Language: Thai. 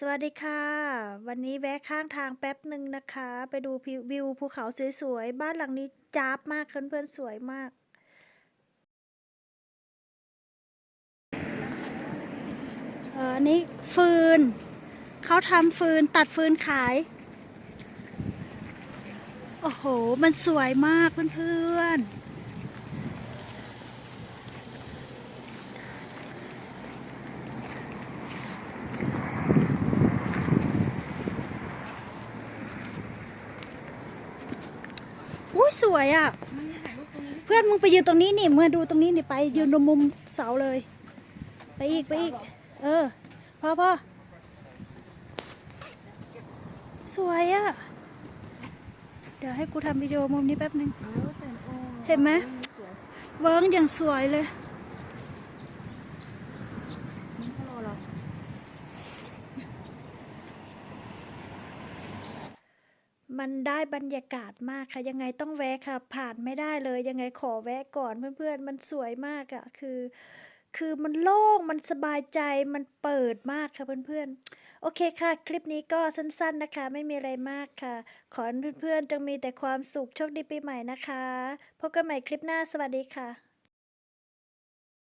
สวัสดีค่ะ วันนี้แวะข้างทางแป๊บหนึ่งนะคะ ไปดูวิวภูเขาสวยๆ บ้านหลังนี้จ้าบมากเพื่อนๆสวยมากเอออันนี้ฟืน เขาทำฟืนตัดฟืนขาย โอ้โห มันสวยมากเพื่อนๆ อุ้ยสวยอะ เพื่อนมึงไปยืนตรงนี้นี่เมื่อดูตรงนี้นี่ไปยืนตรงมุมเสาเลย ไปอีกไปอีก เออพอพอสวยอะ เดี๋ยวให้กูทำวิดีโอมุมนี้แป๊บนึง เห็นไหมเวิร์กอย่างสวยเลย มันได้บรรยากาศมากค่ะ ยังไงต้องแวะค่ะ ผ่านไม่ได้เลย ยังไงขอแวะก่อนเพื่อนๆ มันสวยมากอะ่ะ คือ คือมันโล่ง มันสบายใจ มันเปิดมากค่ะเพื่อนๆ โอเคค่ะ คลิปนี้ก็สั้นๆนะคะ ไม่มีอะไรมากค่ะ ขอเพื่อนๆจงมีแต่ความสุข โชคดีปีใหม่นะคะ พบกันใหม่คลิปหน้า สวัสดีค่ะ